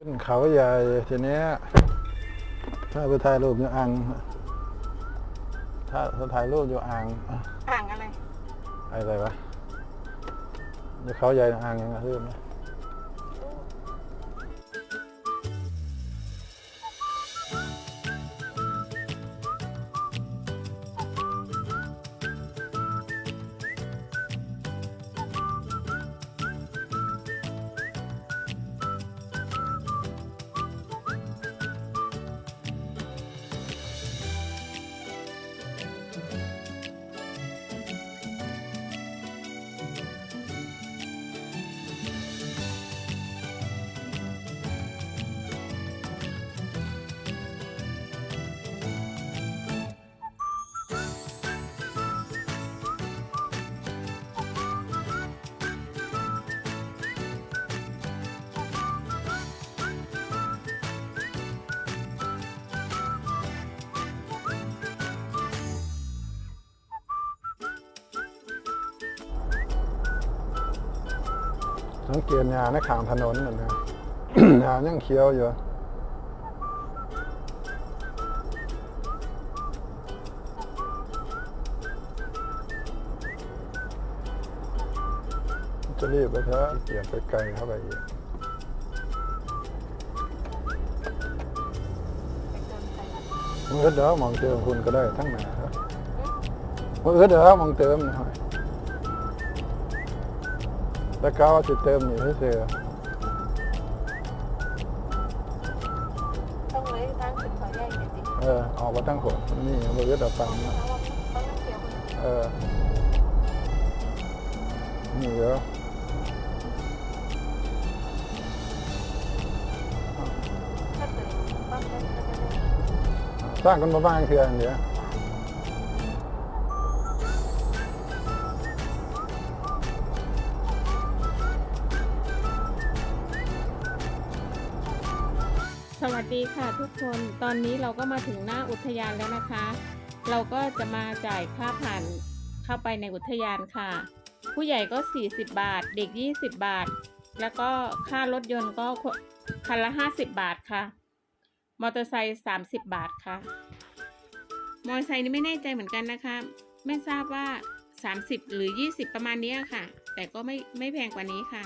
ขึ้นเขาใหญ่ทีเนี้ยถ้าไปถ่ายรูปอยู่อ่างถ้าถ้าถ่ายรูปอยู่อ่างอ่างอะไรอะไรวะอยู่เขาใหญ่อ่างยังไงลืมนะ สังเกตหญ้าในขางถนนนั่นนะหญ้ายังเขียวอยู่จะรีบไปเถอะเกี่ยวไปไกลเข้าไปอีกเติมใส่มือเด้อมองเติมคุณก็ได้ทั้งหนามือเอมอเติมหน่อยวก็จะเติมนี่ให้อต้องเติมหน่อย วคนเออนี่เยอะถ้าเติมปั๊มได้ก็จะได้สร้างกันมา สวัสดีค่ะทุกคนตอนนี้เราก็มาถึงหน้าอุทยานแล้วนะคะ เราก็จะมาจ่ายค่าผ่านเข้าไปในอุทยานค่ะ ผู้ใหญ่ก็ 40 บาท เด็ก 20 บาท แล้วก็ค่ารถยนต์ก็คันละ 50 บาทค่ะ มอเตอร์ไซค์30 บาทค่ะ มอเตอร์ไซค์นี่ไม่แน่ใจเหมือนกันนะคะ ไม่ทราบว่า 30 หรือ 20 ประมาณนี้ค่ะ แต่ก็ไม่ไม่แพงกว่านี้ค่ะ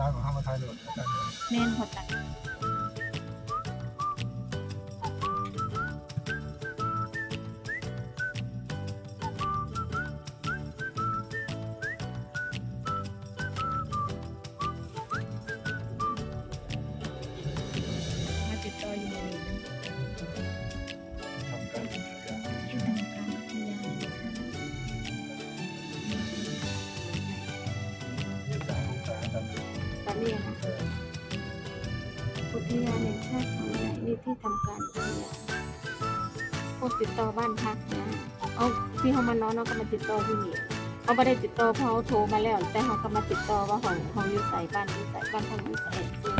ร้านของข้ามาถ่ายรูปกัน แม่นพอตัด พวกติดต่อบ้านพักนะเอาที่เขามานอนเราก็มาติดต่อที่นี่เขาไม่ได้ติดต่อเพราะเขาโทรมาแล้ว แต่เขาก็มาติดต่อว่าของของอยู่ใส่บ้านอยู่ใส่บ้านของอยู่ใส่นี่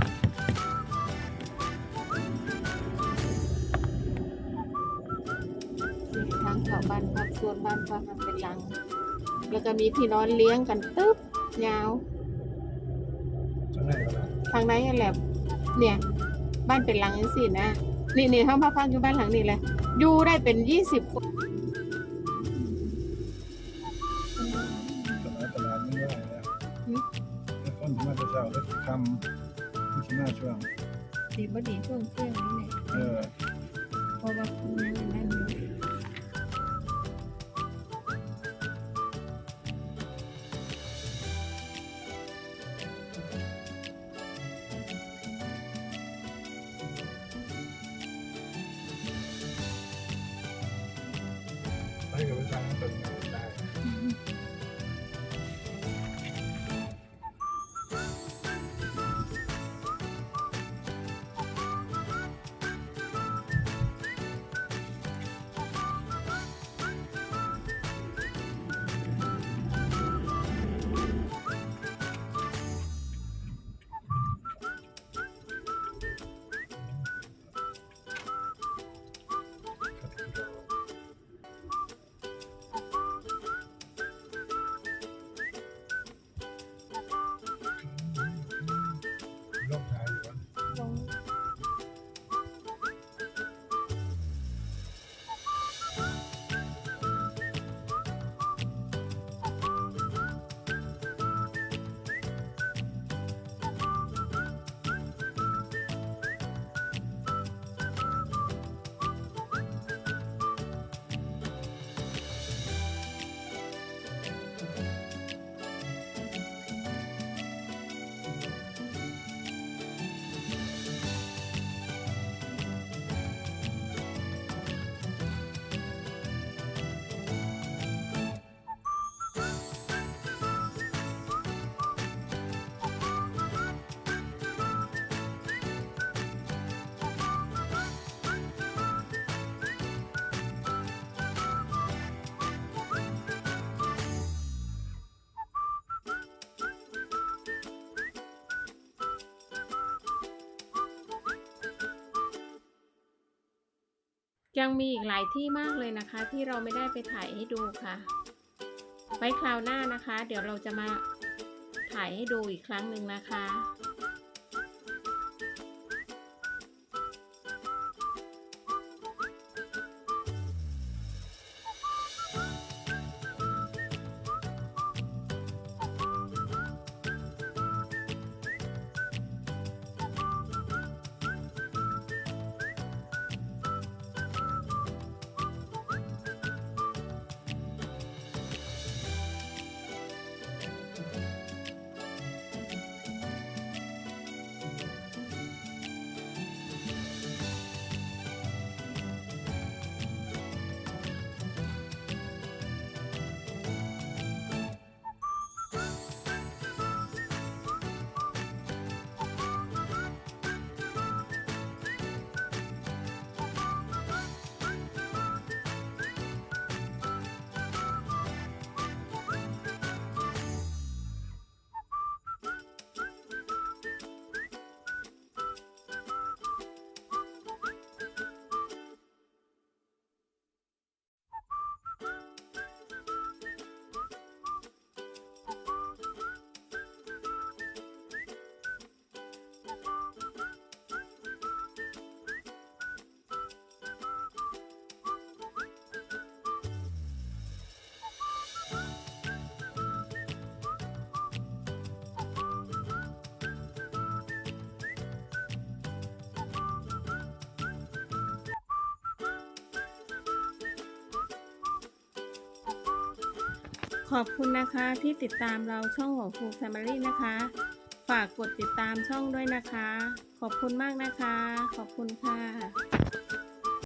ทางเข้าบ้านพักส่วนบ้านพักมันเป็นหลัง แล้วก็มีที่นอนเลี้ยงกันตึ๊บยาวจังไหนก็ได้ทางไหนนั่นแหละเนี่ย บ้านเป็นหลังยังสินะ นี่นี่เขามาพักอยู่บ้านหลังนี้เลยอยู่ได้เป็นยี่สิบคนตลาดตลาดนี่ว่าแล้วแล้วคนมาจะเช้าแล้วทำที่หน้าช่วงดีบ่ดีช่วงเที่ยงนี่แหละเออเพราะว่าคนนั้น ยังมีอีกหลายที่มากเลยนะคะ ที่เราไม่ได้ไปถ่ายให้ดูค่ะ ไว้คราวหน้านะคะ เดี๋ยวเราจะมาถ่ายให้ดูอีกครั้งหนึ่งนะคะ ขอบคุณนะคะที่ติดตามเราช่องของครูแฟมิลี่นะคะ ฝากกดติดตามช่องด้วยนะคะ ขอบคุณมากนะคะ ขอบคุณค่ะ